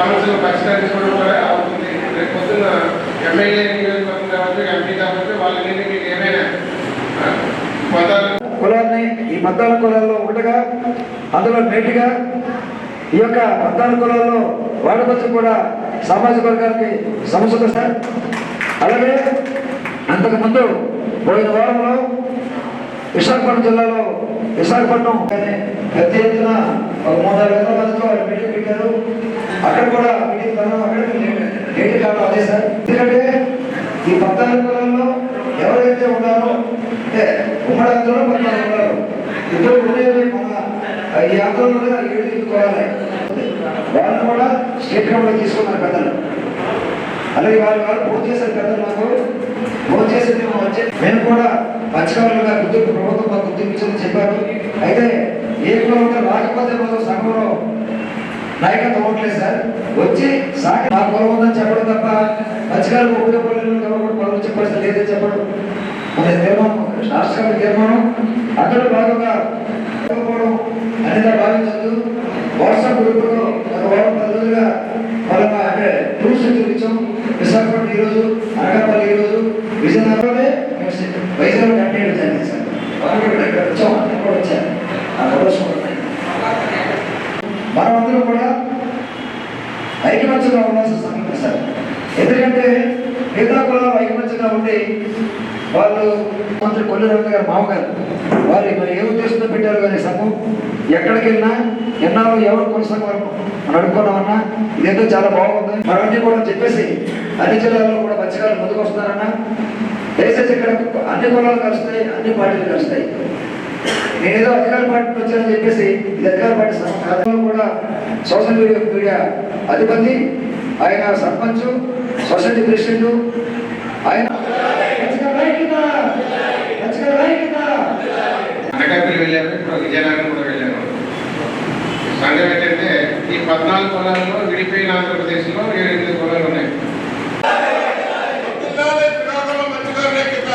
సమస్యలు పరిష్కరించుకోవడం కూడా అవుతుంది. రేపు పొద్దున్న ఎమ్మెల్యే నియోజకవర్గం కాబట్టి ఎంపీ కాబట్టి వాళ్ళ మీద మీకు ఏమైనా ఆ, కులాన్ని ఈ మతాల కులాల్లో ఉండగా అందులో నేటిగా ఈ యొక్క మతాల కులాల్లో వాడవచ్చు కూడా సామాజిక వర్గానికి సమస్యలు సార్ అలాగే అంతకుముందు పోయిన వారంలో విశాఖపట్నం జిల్లాలో విశాఖపట్నం పెద్ద ఎత్తున ఒక మూడు నాలుగు మందితో వాళ్ళు మీటింగ్ పెట్టారు. అక్కడ కూడా మీటింగ్ కారణం అక్కడ నేటి అదే సార్. ఎందుకంటే ఈ పద్నాలుగు కులాల్లో ఎవరైతే ఉన్నారో అంటే ఉమ్మడి ఆంధ్రలో పద్నాలుగు ఉన్నారు ఇద్దరు ఉండేది మన ఈ ఆంధ్రలో ఏడు తీసుకోవాలి వాళ్ళని కూడా స్టేట్ కమిటీ తీసుకున్నారు పెద్దలు. అలాగే వాళ్ళు వాళ్ళు పూర్తి చేశారు పెద్దలు నాకు పూర్తి చేసి మేము వచ్చే మేము కూడా మత్స్యకారులుగా గుర్తింపు ప్రభుత్వం మాకు గుర్తించిందని చెప్పారు. అయితే ఏ కులం ఉంటే రాకపోతే మనం సంఘంలో నాయకత్వం అవ్వట్లేదు సార్. వచ్చి సాగి మా కులం ఉందని చెప్పడం తప్ప మత్స్యకారులకు ఉపయోగపడలేదు కాబట్టి పనులు వచ్చే లేదని చెప్పడం మన తీర్మానం. రాష్ట్ర తీర్మానం. అందులో భాగంగా లేకపోవడం అనేది భావించదు. వాట్సాప్ గ్రూపులో ఒక వారం పది రోజులుగా వాళ్ళ అంటే టూర్స్ చూపించాం విశాఖపట్నం ఈరోజు అనకాపల్లి ఈరోజు విజయనగరంలోనే వైజాగ్ కంటే జరిగింది సార్ వాళ్ళు కూడా ఇక్కడ వచ్చాం కూడా వచ్చారు. ఆ కూడా మనమందరం కూడా ఐకమత్యంగా ఉండాల్సిన సమయం సార్. ఎందుకంటే మిగతా కులాలు ఐకమత్యంగా ఉండి వాళ్ళు మంత్రి కొల్లు రవి గారు మామగారు వారు మరి ఏ ఉద్దేశంతో పెట్టారు కానీ సంఘం? ఎక్కడికి వెళ్ళినా ఎన్నాళ్ళు ఎవరు కొనసాగారు మనం అనుకున్నామన్నా ఇదేంటో చాలా బాగుంది. మరొకటి కూడా చెప్పేసి అన్ని జిల్లాల్లో కూడా మత్స్యకారులు ముందుకు వస్తున్నారన్నా దయచేసి ఇక్కడ అన్ని కులాలు కలుస్తాయి అన్ని పార్టీలు కలుస్తాయి. నేనేదో అధికార పార్టీ వచ్చానని చెప్పేసి ఇది అధికార పార్టీ కూడా సోషల్ మీడియా మీడియా అధిపతి ఆయన సర్పంచ్ సొసైటీ ప్రెసిడెంట్ ఆయన వెళ్ళారు ఇప్పుడు విజయనగరం కూడా వెళ్ళారు. సంఘం ఏంటంటే ఈ పద్నాలుగు కులాల్లో విడిపోయిన ఆంధ్రప్రదేశ్లో ఏడు ఎనిమిది కులాలు ఉన్నాయి.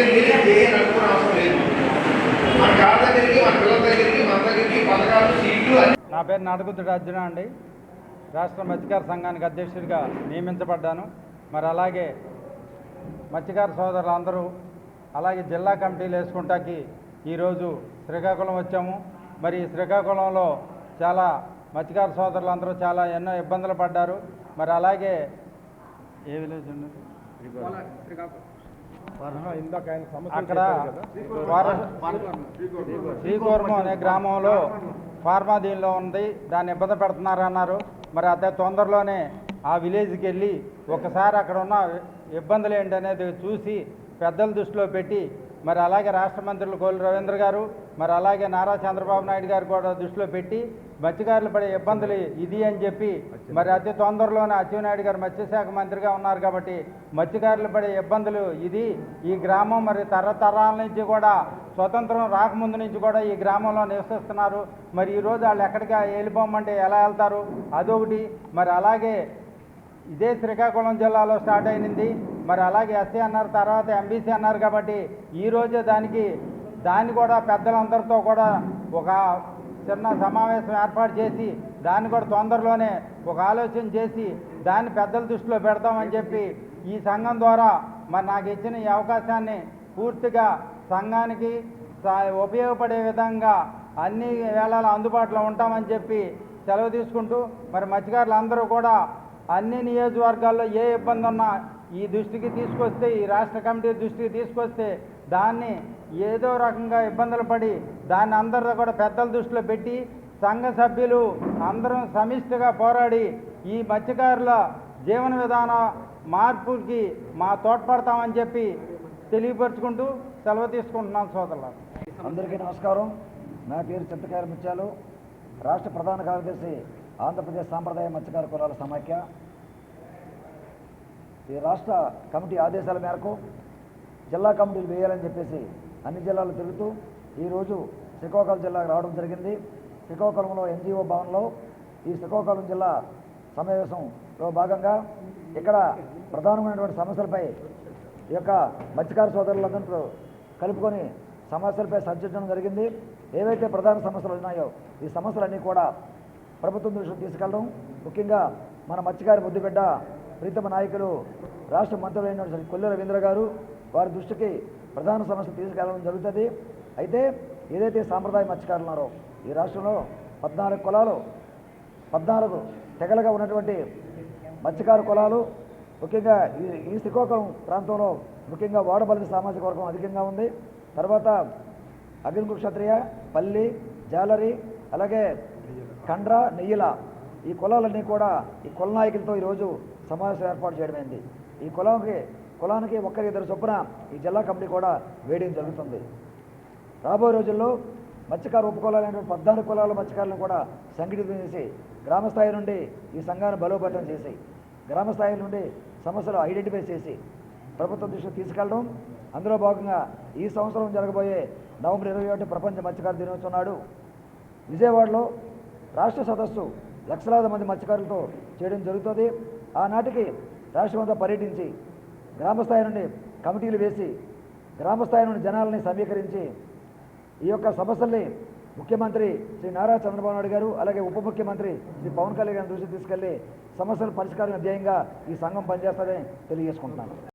దగ్గర నడుపుకునే అవసరం లేదు మన కాళ్ళ దగ్గరికి మన పిల్లల దగ్గరికి మన దగ్గరికి పథకాలు సీట్లు నా పేరు నాటకుతుడు అర్జున అండి. రాష్ట్ర మత్స్యకార సంఘానికి అధ్యక్షుడిగా నియమించబడ్డాను. మరి అలాగే మత్స్యకార సోదరులు అందరూ అలాగే జిల్లా కమిటీలు వేసుకుంటాకి ఈరోజు శ్రీకాకుళం వచ్చాము. మరి శ్రీకాకుళంలో చాలా మత్స్యకార సోదరులు అందరూ చాలా ఎన్నో ఇబ్బందులు పడ్డారు. మరి అలాగే ఏ విలేజ్ ఉన్నది అక్కడ శ్రీకూర్మం అనే గ్రామంలో ఫార్మా దీనిలో ఉంది. దాన్ని ఇబ్బంది పెడుతున్నారన్నారు మరి అదే తొందరలోనే ఆ విలేజ్కి వెళ్ళి ఒకసారి అక్కడ ఉన్న ఇబ్బందులు ఏంటనేది చూసి పెద్దల దృష్టిలో పెట్టి మరి అలాగే రాష్ట్ర మంత్రులు కోలు రవీంద్ర గారు మరి అలాగే నారా చంద్రబాబు నాయుడు గారు కూడా దృష్టిలో పెట్టి మత్స్యకారులు పడే ఇబ్బందులు ఇది అని చెప్పి మరి అతి తొందరలోనే అచ్చెన్నాయుడు గారు మత్స్యశాఖ మంత్రిగా ఉన్నారు కాబట్టి మత్స్యకారులు పడే ఇబ్బందులు ఇది. ఈ గ్రామం మరి తరతరాల నుంచి కూడా స్వతంత్రం రాకముందు నుంచి కూడా ఈ గ్రామంలో నివసిస్తున్నారు. మరి ఈరోజు వాళ్ళు ఎక్కడికి వెళ్ళిపోమంటే ఎలా వెళ్తారు? అదొకటి. మరి అలాగే ఇదే శ్రీకాకుళం జిల్లాలో స్టార్ట్ అయింది మరి అలాగే ఎస్సీ అన్నారు తర్వాత ఎంబీసీ అన్నారు కాబట్టి ఈ రోజే దానికి దాన్ని కూడా పెద్దలందరితో కూడా ఒక చిన్న సమావేశం ఏర్పాటు చేసి దాన్ని కూడా తొందరలోనే ఒక ఆలోచన చేసి దాన్ని పెద్దల దృష్టిలో పెడతామని చెప్పి ఈ సంఘం ద్వారా మరి నాకు ఇచ్చిన ఈ అవకాశాన్ని పూర్తిగా సంఘానికి సా- ఉపయోగపడే విధంగా అన్ని వేళలా అందుబాటులో ఉంటామని చెప్పి సెలవు తీసుకుంటూ మరి మత్స్యకారులు అందరూ కూడా అన్ని నియోజకవర్గాల్లో ఏ ఇబ్బంది ఉన్నా ఈ దృష్టికి తీసుకొస్తే ఈ రాష్ట్ర కమిటీ దృష్టికి తీసుకొస్తే దాన్ని ఏదో రకంగా ఇబ్బందులు పడి దాన్ని అందరితో కూడా పెద్దల దృష్టిలో పెట్టి సంఘ సభ్యులు అందరం సమిష్టిగా పోరాడి ఈ మత్స్యకారుల జీవన విధాన మార్పుకి మా తోడ్పడతామని చెప్పి తెలియపరుచుకుంటూ సెలవు తీసుకుంటున్నాను సోదరులు అందరికీ నమస్కారం. నా పేరు చింతకాయల ముత్యాలు. రాష్ట్ర ప్రధాన కార్యదర్శి ఆంధ్రప్రదేశ్ సాంప్రదాయ మత్స్యకార కులాల సమాఖ్య. ఈ రాష్ట్ర కమిటీ ఆదేశాల మేరకు జిల్లా కమిటీలు వేయాలని చెప్పేసి అన్ని జిల్లాలు తిరుగుతూ ఈరోజు శ్రీకాకుళం జిల్లాకు రావడం జరిగింది. శ్రీకాకుళంలో ఎన్జిఓ భవన్లో ఈ శ్రీకాకుళం జిల్లా సమావేశంలో భాగంగా ఇక్కడ ప్రధానమైనటువంటి సమస్యలపై ఈ యొక్క మత్స్యకార సోదరులందరితో కలుపుకొని సమస్యలపై చర్చించడం జరిగింది. ఏవైతే ప్రధాన సమస్యలు ఉన్నాయో ఈ సమస్యలన్నీ కూడా ప్రభుత్వం దృష్టికి తీసుకెళ్ళడం. ముఖ్యంగా మన మత్స్యకారి ముద్దుబిడ్డ ప్రీతమ నాయకులు రాష్ట్ర మంత్రులైన కొల్లు రవీంద్ర గారు వారి దృష్టికి ప్రధాన సమస్య తీసుకెళ్ళడం జరుగుతుంది. అయితే ఏదైతే సాంప్రదాయ మత్స్యకారులు ఉన్నారో ఈ రాష్ట్రంలో పద్నాలుగు కులాలు పద్నాలుగు తెగలుగా ఉన్నటువంటి మత్స్యకారు కులాలు ముఖ్యంగా ఈ ఈ శ్రీకాకుళం ప్రాంతంలో ముఖ్యంగా వాడబలిన సామాజిక వర్గం అధికంగా ఉంది. తర్వాత అగ్నికు క్షత్రియ పల్లి జాలరి అలాగే కండ్ర నెయ్యిల ఈ కులాలన్నీ కూడా ఈ కుల నాయకులతో ఈరోజు సమావేశం ఏర్పాటు చేయడమైంది. ఈ కులానికి కులానికి ఒక్కరి ఇద్దరు చొప్పున ఈ జిల్లా కమిటీ కూడా వేయడం జరుగుతుంది. రాబోయే రోజుల్లో మత్స్యకార ఉపకులాలైనటువంటి పద్నాలుగు కులాల మత్స్యకారులను కూడా సంఘటితం చేసి గ్రామస్థాయి నుండి ఈ సంఘాన్ని బలోపేతం చేసి గ్రామస్థాయి నుండి సమస్యలు ఐడెంటిఫై చేసి ప్రభుత్వ దృష్టికి తీసుకెళ్ళడం అందులో భాగంగా ఈ సంవత్సరం జరగబోయే నవంబర్ ఇరవై ఒకటి ప్రపంచ మత్స్యకార దినోత్సవం నాడు విజయవాడలో రాష్ట్ర సదస్సు లక్షలాది మంది మత్స్యకారులతో చేయడం జరుగుతుంది. ఆనాటికి రాష్ట్రమంతా పర్యటించి గ్రామస్థాయి నుండి కమిటీలు వేసి గ్రామస్థాయి నుండి జనాలని సమీకరించి ఈ యొక్క సమస్యల్ని ముఖ్యమంత్రి శ్రీ నారా చంద్రబాబు నాయుడు గారు అలాగే ఉప ముఖ్యమంత్రి శ్రీ పవన్ కళ్యాణ్ గారి దృష్టికి తీసుకెళ్ళి సమస్యల పరిష్కారం అధ్యయంగా ఈ సంఘం పనిచేస్తుందని తెలియజేసుకుంటున్నాను.